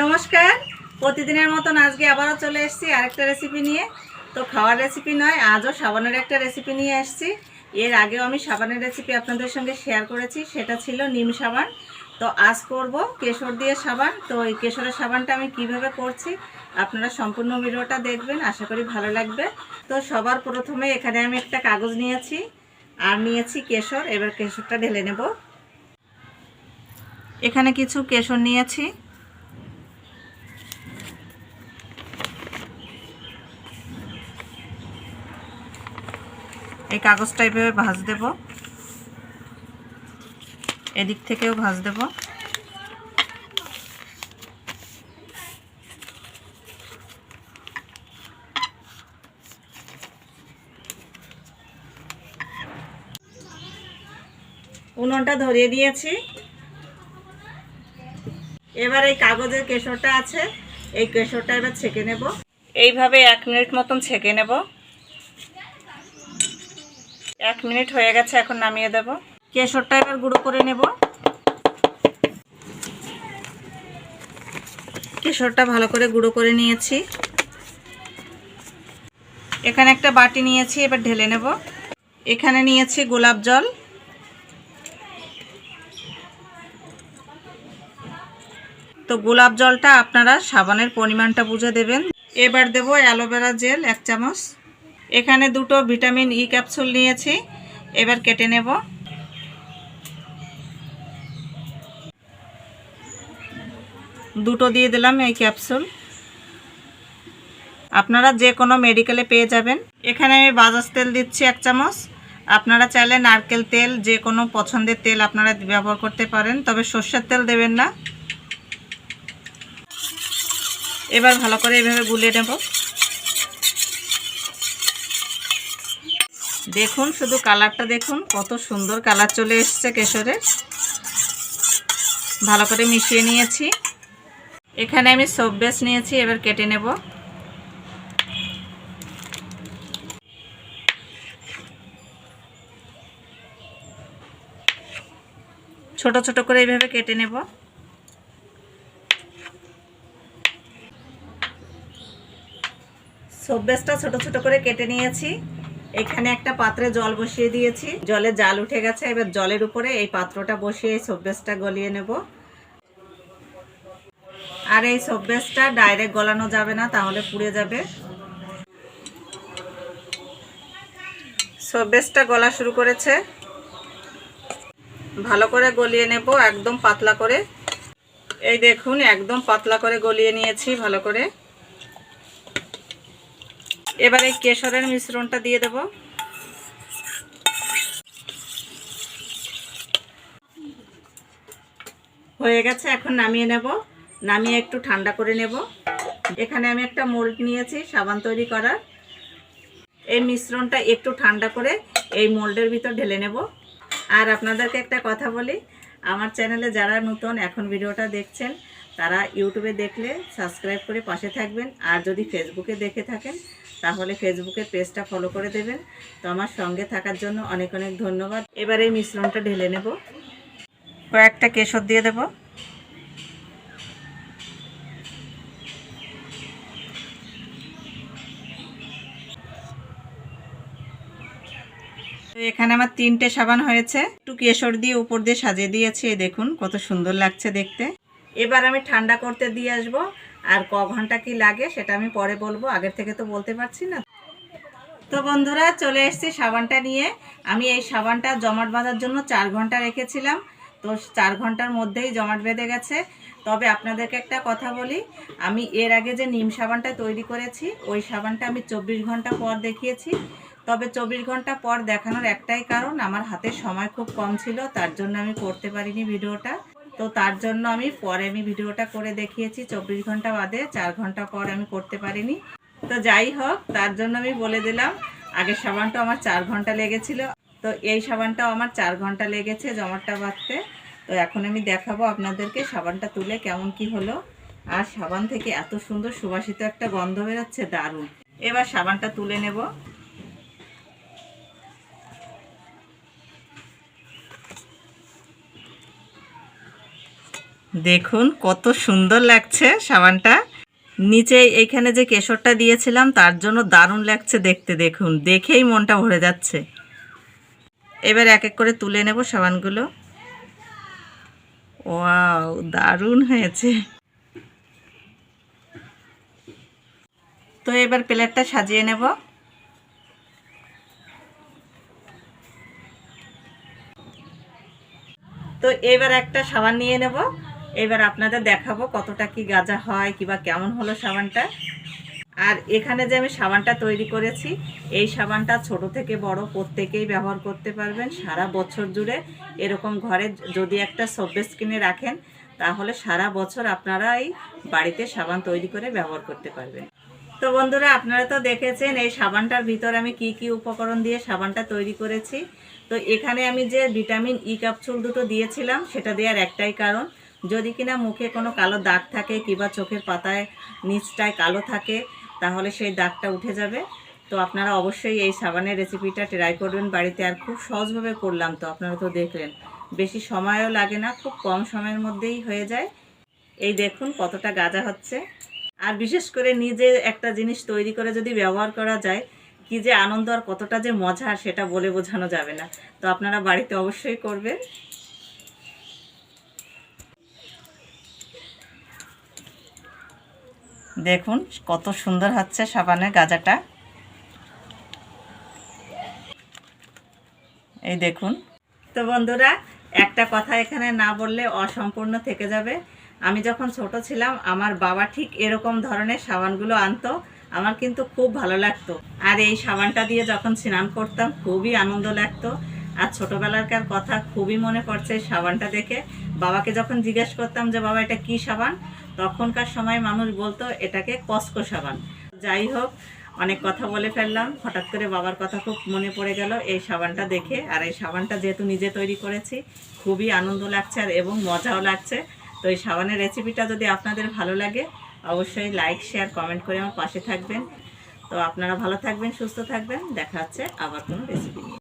নমস্কার। প্রতিদিনের মতন আজকে আবারও চলে এসেছি আরেকটা রেসিপি নিয়ে। তো খাওয়ার রেসিপি নয়, আজও সাবানের একটা রেসিপি নিয়ে এসেছি। এর আগেও আমি সাবানের রেসিপি আপনাদের সঙ্গে শেয়ার করেছি, সেটা ছিল নিম সাবান। তো আজ করব কেশর দিয়ে সাবান। তো এই কেশরের সাবানটা আমি কীভাবে করছি আপনারা সম্পূর্ণ ভিডিওটা দেখবেন, আশা করি ভালো লাগবে। তো সবার প্রথমে এখানে আমি একটা কাগজ নিয়েছি, আর নিয়েছি কেশর। এবার কেশরটা ঢেলে নেব। এখানে কিছু কেশর নিয়েছি। কাগজটা এভাবে ভাজ দেব। এদিক থেকেও ভাজ দেব। উনুনটা ধরিয়ে দিয়েছি। এবার এই কাগজের কেশরটা আছে, এই কেশরটা এবার ছেঁকে নেব। এইভাবে এক মিনিট মতন ছেঁকে নেব। এক মিনিট হয়ে গেছে, এখন নামিয়ে দেব। কেশরটা এবার গুঁড়ো করে নেব। কেশরটা ভালো করে গুঁড়ো করে নিয়েছি। এখানে একটা বাটি নিয়েছি, এবার ঢেলে নেব। এখানে নিয়েছি গোলাপ জল। তো গোলাপ জলটা আপনারা সাবানের পরিমাণটা বুঝে দেবেন। এবার দেব অ্যালোভেরা জেল এক চামচ। এখানে দুটো ভিটামিন ই ক্যাপসুল নিয়েছি। এবার কেটে নেব। দুটো দিয়ে দিলাম এই ক্যাপসুল। আপনারা যে কোনো মেডিকেলে পেয়ে যাবেন। এখানে আমি বাজাজ তেল দিচ্ছি এক চামচ। আপনারা চাইলে নারকেল তেল যে কোনো পছন্দের তেল আপনারা ব্যবহার করতে পারেন, তবে সর্ষের তেল দেবেন না। এবার ভালো করে এভাবে গুলিয়ে নেব। দেখুন, শুধু কালারটা দেখুন, কত সুন্দর কালার চলে এসছে কেশরের। ভালো করে মিশিয়ে নিয়েছি। এখানে আমি সব বেস নিয়েছি, এবার কেটে নেব। ছোট ছোট করে এইভাবে কেটে নেব। সব্বেসটা ছোট ছোট করে কেটে নিয়েছি। এখানে একটা পাত্রে জল বসিয়ে দিয়েছি। জলে জাল উঠে গেছে, এবার জলের উপরে এই পাত্রটা বসিয়ে এই সব্বেসটা গলিয়ে নেব। আর এই সব্বেসটা ডাইরেক্ট গলানো যাবে না, তাহলে পুড়ে যাবে। সব্বেসটা গলা শুরু করেছে। ভালো করে গলিয়ে নেব, একদম পাতলা করে। এই দেখুন, একদম পাতলা করে গলিয়ে নিয়েছি ভালো করে। এবার কেশরের মিশ্রণটা দিয়ে দেব। হয়ে গেছে, এখন নামিয়ে নেব। নামিয়ে একটু ঠান্ডা করে নেব। এখানে আমি একটা মোল্ড নিয়েছি, সাবান তৈরি করার। এই মিশ্রণটা একটু ঠান্ডা করে এই মোল্ডের ভিতর ঢেলে নেব। আর আপনাদেরকে একটা কথা বলি, আমার চ্যানেলে যারা নতুন, এখন ভিডিওটা দেখছেন তারা ইউটিউবে দেখলে সাবস্ক্রাইব করে পাশে থাকবেন। আর যদি ফেসবুকে দেখে থাকেন, তাহলে ফেসবুকের পেজটা ফলো করে দেবেন। তো আমার সঙ্গে থাকার জন্য অনেক অনেক ধন্যবাদ। এবার এই মিশ্রণটা ঢেলে নেব। কয়েকটা কেশর দিয়ে দেব। এখানে আমার তিনটে সাবান হয়েছে। একটু কেশর দিয়ে উপর দিয়ে সাজিয়ে দিয়েছি। দেখুন, কত সুন্দর লাগছে দেখতে। এবার আমি ঠান্ডা করতে দিয়ে আসব। আর ক ঘণ্টা কি লাগে সেটা আমি পরে বলব। আগের থেকে তো বলতে পারছি না। তো বন্ধুরা, চলে এসেছি সাবানটা নিয়ে। আমি এই সাবানটা জমাট বাঁধার জন্য চার ঘণ্টা রেখেছিলাম। তো চার ঘণ্টার মধ্যেই জমাট বেঁধে গেছে। তবে আপনাদেরকে একটা কথা বলি, আমি এর আগে যে নিম সাবানটা তৈরি করেছি, ওই সাবানটা আমি চব্বিশ ঘণ্টা পর দেখিয়েছি। তবে চব্বিশ ঘণ্টা পর দেখানোর একটাই কারণ, আমার হাতে সময় খুব কম ছিল, তার জন্য আমি করতে পারিনি ভিডিওটা। তো তার জন্য আমি পরে আমি ভিডিওটা করে দেখিয়েছি, চব্বিশ ঘণ্টা বাদে চার ঘণ্টা পর আমি করতে পারিনি। তো যাই হোক, তার জন্য আমি বলে দিলাম, আগের সাবানটা আমার চার ঘণ্টা লেগেছিল। তো এই সাবানটাও আমার চার ঘণ্টা লেগেছে জমাটটা বাঁধতে। তো এখন আমি দেখাবো আপনাদেরকে সাবানটা তুলে কেমন কি হলো। আর সাবান থেকে এত সুন্দর সুবাসিত একটা গন্ধ বেরোচ্ছে, দারুণ। এবার সাবানটা তুলে নেব। দেখুন, কত সুন্দর লাগছে সাবানটা। নিচে এইখানে যে কেশরটা দিয়েছিলাম, তার জন্য দারুণ লাগছে দেখতে, দেখুন। দেখেই মনটা ভরে যাচ্ছে। এবার এক এক করে তুলে নেব সাবানগুলো। ওয়াও, দারুণ হয়েছে। তো এবার প্লেটটা সাজিয়ে নেব। তো এবার একটা সাবান নিয়ে নেব। এবার আপনাদের দেখাবো কতটা কি গাজা হয় কিবা কেমন হলো সাবানটা। আর এখানে যে আমি সাবানটা তৈরি করেছি, এই সাবানটা ছোট থেকে বড় প্রত্যেকেই ব্যবহার করতে পারবেন। সারা বছর জুড়ে এরকম ঘরে যদি একটা সব্যেস কিনে রাখেন, তাহলে সারা বছর আপনারা এই বাড়িতে সাবান তৈরি করে ব্যবহার করতে পারবেন। তো বন্ধুরা, আপনারা তো দেখেছেন এই সাবানটার ভিতর আমি কি কি উপকরণ দিয়ে সাবানটা তৈরি করেছি। তো এখানে আমি যে ভিটামিন ই ক্যাপসুল দুটো দিয়েছিলাম, সেটা দেওয়ার একটাই কারণ। যদি কিনা মুখে কোনো কালো দাগ থাকে কিংবা চোখের পাতায় নিচটায় কালো থাকে, তাহলে সেই দাগটা উঠে যাবে। তো আপনারা অবশ্যই এই সাবানের রেসিপিটা ট্রাই করবেন বাড়িতে। আর খুব সহজভাবে করলাম তো, আপনারা তো দেখলেন। বেশি সময়ও লাগে না, খুব কম সময়ের মধ্যেই হয়ে যায়। এই দেখুন কতটা গাজা হচ্ছে। আর বিশেষ করে নিজে একটা জিনিস তৈরি করে যদি ব্যবহার করা যায়, কি যে আনন্দ আর কতটা যে মজা, সেটা বলে বোঝানো যাবে না। তো আপনারা বাড়িতে অবশ্যই করবেন। দেখুন, কত সুন্দর হচ্ছে সাবানের গাজাটা। এই দেখুন। তো বন্ধুরা, একটা কথা এখানে না বললে অসম্পূর্ণ থেকে যাবে। আমি যখন ছোট ছিলাম, আমার বাবা ঠিক এরকম ধরনের সাবানগুলো আনতো। আমার কিন্তু খুব ভালো লাগতো। আর এই সাবানটা দিয়ে যখন স্নান করতাম, খুবই আনন্দ লাগতো। আর ছোটোবেলাকার কথা খুবই মনে পড়ছে সাবানটা দেখে। বাবাকে যখন জিজ্ঞেস করতাম যে, বাবা, এটা কি সাবান? তখনকার সময় মানুষ বলতো, এটাকে কসকো সাবান। যাই হোক, অনেক কথা বলে ফেললাম। হঠাৎ করে বাবার কথা খুব মনে পড়ে গেল এই সাবানটা দেখে। আর এই সাবানটা যেহেতু নিজে তৈরি করেছি, খুবই আনন্দ লাগছে আর এবং মজাও লাগছে। তো এই সাবানের রেসিপিটা যদি আপনাদের ভালো লাগে, অবশ্যই লাইক, শেয়ার, কমেন্ট করে আমার পাশে থাকবেন। তো আপনারা ভালো থাকবেন, সুস্থ থাকবেন। দেখা হচ্ছে আবার কোনো রেসিপি